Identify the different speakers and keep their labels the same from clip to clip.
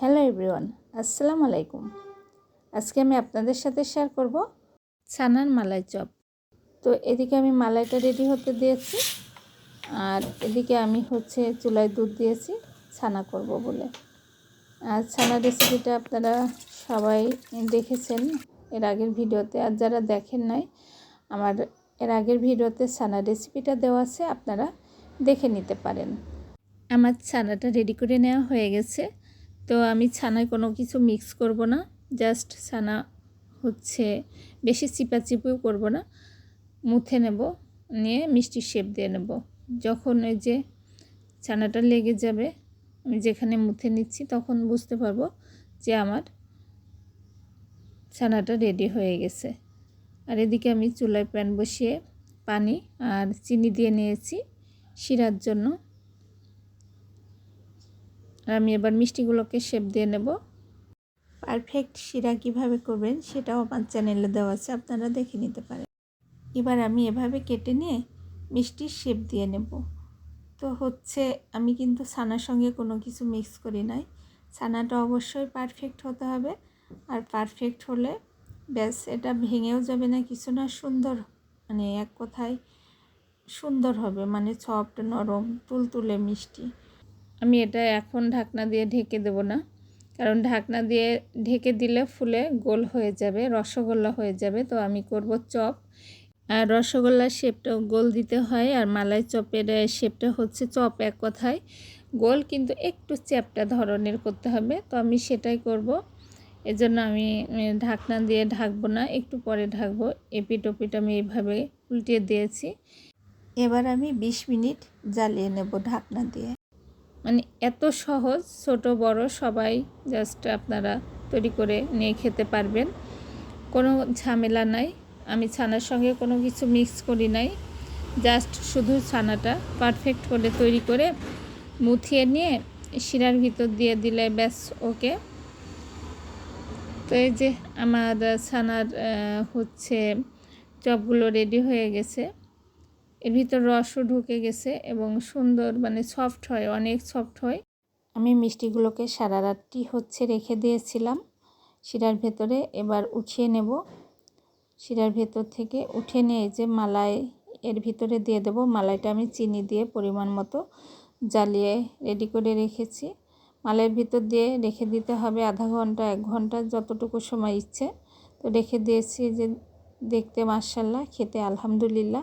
Speaker 1: Hello everyone আসসালামু আলাইকুম। আজকে আমি আপনাদের সাথে শেয়ার করব ছানার মালাই চপ। তো এদিকে আমি মালাইটা রেডি হতে দিয়েছি, আর এদিকে আমি হচ্ছে চুলায় দুধ দিয়েছি, ছানা করব বলে। আর ছানা রেসিপিটা আপনারা সবাই দেখেছেন এর আগের ভিডিওতে, আর যারা দেখেন নাই, আমার এর আগের ভিডিওতে ছানা রেসিপিটা দেওয়া আছে, আপনারা দেখে নিতে পারেন। আমার ছানাটা রেডি করে নেওয়া হয়ে গেছে। তো আমি ছানায় কোনো কিছু মিক্স করব না জাস্ট ছানা হচ্ছে বেশি চিপাচিপিও করব না। মুথে নেব, নিয়ে মিষ্টি শেপ দিয়ে নেব। যখন ওই যে ছানাটা লেগে যাবে, আমি যেখানে মুথে নিচ্ছি তখন বুঝতে পারব যে আমার ছানাটা রেডি হয়ে গেছে। আর এদিকে আমি চুলায় প্যান বসিয়ে পানি আর চিনি দিয়ে নিয়েছি, শিরার জন্য। আর আমি এবার মিষ্টিগুলোকে শেপ দিয়ে নেব। পারফেক্ট শিরা কীভাবে করবেন সেটাও আমার চ্যানেলে দেওয়া আছে, আপনারা দেখে নিতে পারেন। এবার আমি এভাবে কেটে নিয়ে মিষ্টির শেপ দিয়ে নেব। তো হচ্ছে আমি কিন্তু ছানার সঙ্গে কোনো কিছু মিক্স করি নাই। ছানাটা অবশ্যই পারফেক্ট হতে হবে। আর পারফেক্ট হলে ব্যাস, এটা ভেঙেও যাবে না, কিছু না, সুন্দর মানে এক কথায় সুন্দর হবে মানে সফট নরম, তুলতুলে মিষ্টি। আমি এটা এখন ঢাকনা দিয়ে ঢেকে দেব না। কারণ ঢাকনা দিয়ে ঢেকে দিলে ফুলে গোল হয়ে যাবে, রসগোল্লা হয়ে যাবে। তো আমি করব চপ। আর রসগোল্লার শেপটা গোল দিতে হয়। আর মালাই চপের শেপটা হচ্ছে চপ এক কথায়। গোল কিন্তু একটু চ্যাপটা ধরনের করতে হবে। তো আমি সেটাই করব। এজন্য আমি ঢাকনা দিয়ে ঢাকবো না, একটু পরে ঢাকবো। এপিট ওপিট আমি এইভাবে উল্টিয়ে দিয়েছি। এবার আমি ২০ মিনিট জ্বালিয়ে নেব ঢাকনা দিয়ে। মানে এত সহজ, ছোট, বড় সবাই জাস্ট আপনারা তৈরি করে নিয়ে খেতে পারবেন। কোনো ঝামেলা নাই। আমি ছানার সঙ্গে কোনো কিছু মিক্স করি নাই। জাস্ট শুধু ছানাটা পারফেক্ট করে তৈরি করে মুথিয়ে নিয়ে শিরার ভিতর দিয়ে দিলে ব্যাস ওকে তো এই যে আমার ছানার হচ্ছে চপগুলো রেডি হয়ে গেছে। এর ভিতর রসও ঢুকে গেছে এবং সুন্দর মানে সফট হয়, অনেক সফট হয়। আমি মিষ্টিগুলোকে সারা রাতটি হচ্ছে রেখে দিয়েছিলাম শিরার ভেতরে, এবার উঠিয়ে নেব। শিরার ভেতর থেকে উঠে নিয়ে যে মালাই, এর ভিতরে দিয়ে দেব। মালাইটা আমি চিনি দিয়ে পরিমাণ মতো জ্বালিয়ে রেডি করে রেখেছি। মালাইয়ের ভিতর দিয়ে রেখে দিতে হবে আধা ঘণ্টা, এক ঘণ্টা যতটুকু সময় ইচ্ছে। তো রেখে দিয়েছি যে দেখতে মার্শাল্লাহ খেতে আলহামদুলিল্লাহ।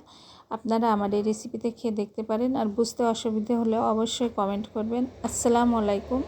Speaker 1: আপনারা আমার এই রেসিপিতে খেয়ে দেখতে পারেন আর বুঝতে অসুবিধে হলে অবশ্যই কমেন্ট করবেন। আসসালামু আলাইকুম।